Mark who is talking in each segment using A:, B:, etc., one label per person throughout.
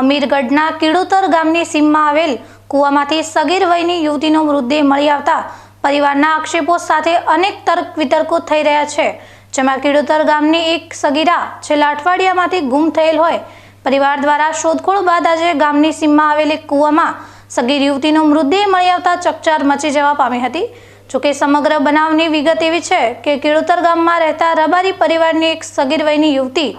A: અમીરગઢના કિડુતર ગામની સીમમાં આવેલ કૂવામાંથી સગીર વયની યુવતીનો મૃતદેહ મળી આવતા પરિવારના આક્ષેપો સાથે અનેક તર્ક વિતર્કો થઈ રહ્યા છે. જેમાં કિડુતર ગામની એક સગીરા છેલ્લા અઠવાડિયામાંથી ગુમ થયેલ હોય. પરિવાર દ્વારા શોધખોળ બાદ આજે ગામની સીમમાં આવેલ એક કૂવામાં સગીર યુવતીનો મૃતદેહ મળી આવતા ચકચાર મચી જવા પામી હતી. જોકે સમગ્ર બનાવની વિગત એવી છે કે કિડુતર ગામમાં રહેતા રબારી પરિવારની એક સગીર વયની યુવતી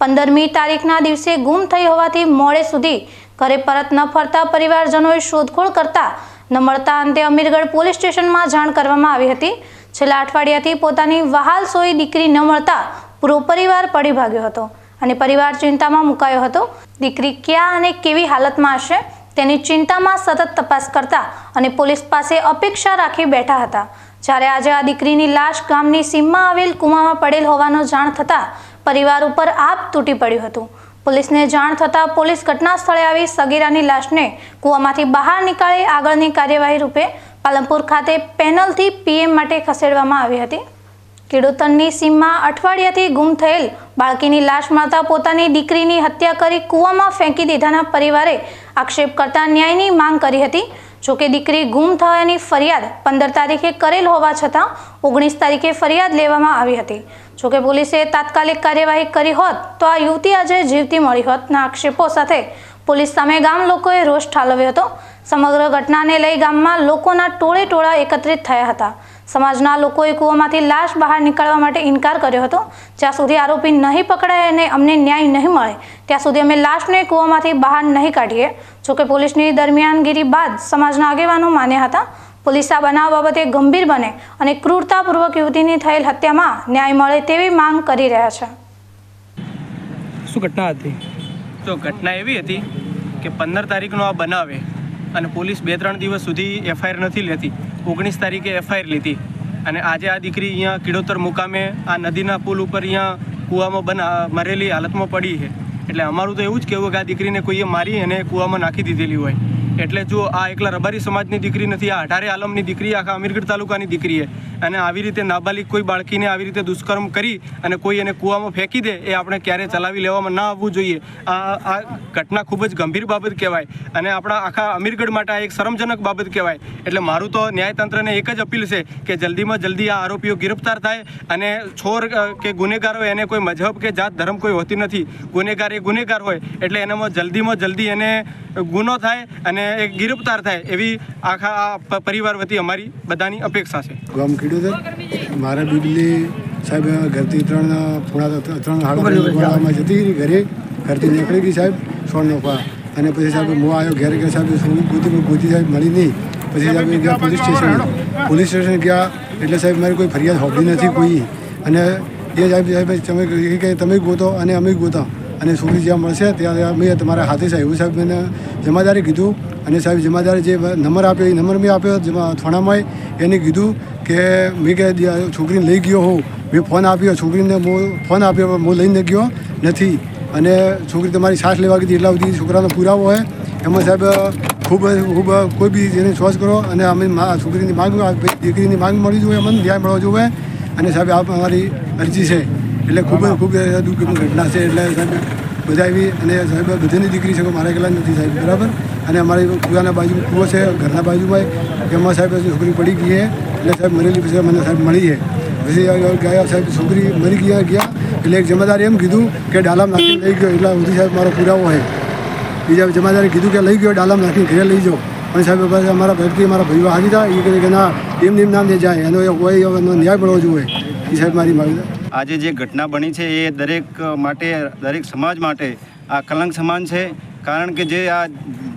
A: પંદરમી તારીખના દિવસે ગુમ થઈ હોવાથી મોડે સુધી ઘરે પરત ન ફરતા પરિવારજનોએ શોધખોળ કરતા ન મળતા અંતે અમીરગઢ પોલીસ સ્ટેશનમાં જાણ કરવામાં આવી હતી. છેલ્લા અઠવાડિયાથી પોતાની વહાલ સોઈ દીકરી ન મળતા પૂરો પરિવાર પડી ભાગ્યો હતો અને પરિવાર ચિંતામાં મુકાયો હતો. દીકરી ક્યાં અને કેવી હાલતમાં હશે તેની ચિંતામાં સતત તપાસ કરતા અને પોલીસ પાસે અપેક્ષા રાખી બેઠા હતા. જ્યારે આજે આ દીકરીની લાશ ગામની સીમમાં આવેલ કુમામાં પડેલ હોવાનો જાણ થતાં પરિવાર ઉપર આપ તૂટી પડ્યું હતું. પોલીસને જાણ થતાં પોલીસ ઘટના સ્થળે આવી સગીરાની લાશને કૂવામાંથી બહાર નીકાળી આગળની કાર્યવાહી રૂપે પાલનપુર ખાતે પેનલથી પીએમ માટે ખસેડવામાં આવી હતી. ખેડૂતની સીમમાં અઠવાડિયાથી ગુમ થયેલ બાળકીની લાશ મળતા પોતાની દીકરીની હત્યા કરી કૂવામાં ફેંકી દીધાના પરિવારે આક્ષેપ કરતા ન્યાયની માંગ કરી હતી. જોકે દીકરી ગુમ થયાની ફરિયાદ પંદર તારીખે કરેલ હોવા છતાં ઓગણીસ તારીખે ફરિયાદ લેવામાં આવી હતી. જોકે પોલીસે તાત્કાલિક કાર્યવાહી કરી હોત, તો આ યુવતી આજે જીવતી મળી હોતના આક્ષેપો સાથે પોલીસ સામે ગામ લોકોએ રોષ ઠાલવ્યો હતો. સમગ્ર ઘટનાને લઈ ગામમાં લોકોના ટોળે ટોળા એકત્રિત થયા હતા. સમાજના લોકોએ કૂવામાંથી લાશ બહાર નીકાળવા માટે ઇનકાર કર્યો હતો. જ્યાં સુધી આરોપી નહીં પકડાય અને અમને ન્યાય નહીં મળે, ત્યાં સુધી અમે લાશને કૂવામાંથી બહાર નહીં કાઢીએ. જોકે પોલીસની દરમિયાનગીરી બાદ સમાજના આગેવાનો માન્યા હતા. પોલીસ આ બનાવ બાબતે ગંભીર બને અને ક્રૂરતાપૂર્વક યુવતીની થયેલ હત્યામાં ન્યાય મળે તેવી માંગ કરી રહ્યા છે.
B: શું ઘટના હતી?
C: તો ઘટના એવી હતી કે પંદર તારીખનો આ બનાવે અને પોલીસ બે ત્રણ દિવસ સુધી એફઆઈઆર નથી લેતી. ઓગણીસ તારીખે એફઆઈઆર લીધી અને આજે આ દીકરી અહીંયા કિડોતર મુકામે આ નદીના પુલ ઉપર અહીંયા કૂવામાં બના મરેલી હાલતમાં પડી છે. એટલે અમારું તો એવું જ કહેવું કે આ દીકરીને કોઈએ મારી અને કૂવામાં નાખી દીધેલી હોય. એટલે જો આ એકલા રબારી સમાજની દીકરી નથી, આ અઢારે આલમની દીકરી, આખા અમીરગઢ તાલુકાની દીકરી અને આવી રીતે નાબાલિક કોઈ બાળકીને આવી રીતે દુષ્કર્મ કરી અને કોઈ એને કૂવામાં ફેંકી દે, એ આપણે ક્યારેય ચલાવી લેવામાં ના આવવું જોઈએ. આ આ ઘટના ખૂબ જ ગંભીર બાબત કહેવાય. અને આપણા આખા અમીરગઢ માટે આ એક શરમજનક બાબત કહેવાય. એટલે મારું તો ન્યાયતંત્રને એક જ અપીલ છે કે જલ્દીમાં જલ્દી આ આરોપીઓ ગિરફ્તાર થાય અને છોર કે ગુનેગાર હોય એને કોઈ મજહબ કે જાત ધર્મ કોઈ હોતી નથી. ગુનેગાર એ ગુનેગાર હોય, એટલે એનામાં જલ્દીમાં જલ્દી એને ગુનો થાય અને એ ગિરફ્તાર થાય એવી આખા પરિવાર વતી અમારી બધાની અપેક્ષા છે.
D: ગામ ખેડૂત મારા બીબલી સાહેબ ઘરથી ત્રણ પૂણા ત્રણ હાડમાં જતી ઘરે ઘરથી નીકળી ગઈ સાહેબ સોળ નોખવા અને પછી સાહેબ હું આવ્યો ઘેર ઘેર સાહેબ શું ગોતી ગોતી સાહેબ મળી નહીં. પછી સાહેબ ગયા પોલીસ સ્ટેશન પોલીસ સ્ટેશન ગયા એટલે સાહેબ મારી કોઈ ફરિયાદ હોતી નથી કોઈ. અને એ સાહેબ સાહેબ તમે કે તમે ગોતો અને અમે ગોતા. અને છોકરી જ્યાં મળશે ત્યાં મેં તમારા હાથે સાહેબ સાહેબ મને જમાદારે કીધું. અને સાહેબ, જમાદારે જે નંબર આપ્યો, એ નંબર મેં આપ્યો, જેમાં થોડામાં એને કીધું કે મેં કે છોકરીને લઈ ગયો હોઉં મેં ફોન આપ્યો, છોકરીને હું ફોન આપ્યો હું લઈને ગયો નથી. અને છોકરી તમારી સાસ લેવા કીધી એટલા સુધી છોકરાનો પુરાવો હોય એમાં સાહેબ, ખૂબ ખૂબ, કોઈ બી જેને શ્વાસ કરો, અને અમે છોકરીની માંગ દીકરીની માંગ મળી જોઈએ, અમને ન્યાય મળવો જોઈએ. અને સાહેબ આ અમારી અરજી છે. એટલે ખૂબ જ ખૂબ દુઃખની ઘટના છે એટલે સાહેબ બધા એવી અને સાહેબ બધાની દીકરી છે મારા એકલા નથી સાહેબ, બરાબર? અને અમારી કુવાના બાજુ કૂવો છે, ઘરના બાજુમાં એમાં સાહેબ છોકરી પડી ગઈ એટલે સાહેબ મરેલી પછી મને સાહેબ મળી છે. પછી ગયા સાહેબ છોકરી મરી ગયા ગયા, એટલે એક જમાદારે એમ કીધું કે ડાલામ નાખીને લઈ ગયો, એટલા સુધી સાહેબ મારો પુરાવો હોય. બીજા જમાદારે કીધું કે લઈ ગયો, ડાલામ નાખીને ઘરે લઈ જાઓ. અને સાહેબ અમારા ભાઈથી મારા ભાઈઓ હારી હતા એ કહે કે ના, એમ નામ દે જાય, એનો હોય, એનો ન્યાય મળવો જોઈએ. એ સાહેબ મારી માગણી
E: આજે જે ઘટના બની છે એ દરેક માટે, દરેક સમાજ માટે આ કલંક સમાન છે. કારણ કે જે આ,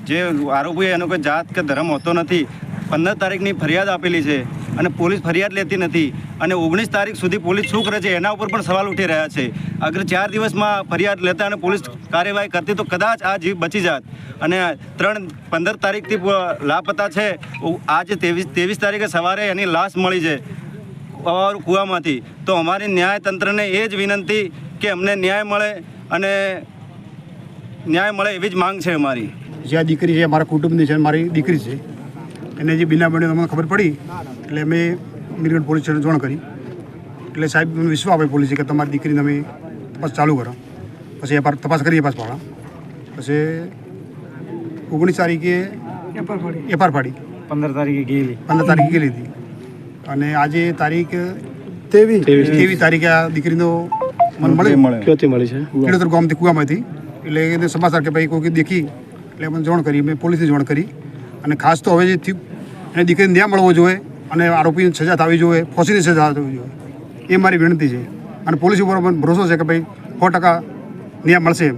E: જે આરોપી એનો કોઈ જાત કે ધર્મ હોતો નથી. પંદર તારીખની ફરિયાદ આપેલી છે અને પોલીસ ફરિયાદ લેતી નથી. અને ઓગણીસ તારીખ સુધી પોલીસ શું કરે છે એના ઉપર પણ સવાલ ઉઠી રહ્યા છે. અગર ચાર દિવસમાં ફરિયાદ લેતા અને પોલીસ કાર્યવાહી કરતી તો કદાચ આ જીવ બચી જાત. અને ત્રણ, પંદર તારીખથી લાપતા છે. આજે ત્રેવીસ ત્રેવીસ તારીખે સવારે એની લાશ મળી છે. અવાર કૂવામાંથી. તો અમારી ન્યાયતંત્રને એ જ વિનંતી કે અમને ન્યાય મળે અને ન્યાય મળે એવી જ માંગ છે અમારી.
F: જે આ દીકરી છે મારા કુટુંબની છે મારી દીકરી છે એને જે બિના બન્યો અમને ખબર પડી એટલે અમે મીરગઢ પોલીસ સ્ટેશન જાણ કરી. એટલે સાહેબ મને વિશ્વાસ આપે પોલીસે કે તમારી દીકરીને અમે તપાસ ચાલુ કરો. પછી એ પાર- તપાસ કરીએ પાછ પાડા પછી ઓગણીસ તારીખે એફઆર ફાડી
B: પંદર તારીખે ગયેલી.
F: પંદર તારીખે ગયેલી હતી. અને આજે તારીખ તેવી તેવી તારીખે આ દીકરીનો મને મળે.
B: ક્યાંથી મળી છે?
F: ખેડૂતર ગામથી કુવામાંથી એટલે એને સમાચાર કે ભાઈ કોઈ દેખી. એટલે મને જાણ કરી મેં પોલીસને જાણ કરી. અને ખાસ તો હવે જે થયું એને દીકરીને ન્યાય મળવો જોઈએ અને આરોપીને સજા થવી જોઈએ ફોસીની સજા થવી જોઈએ. એ મારી વિનંતી છે. અને પોલીસ ઉપર મને ભરોસો છે કે ભાઈ સો ટકા ન્યાય મળશે એમ.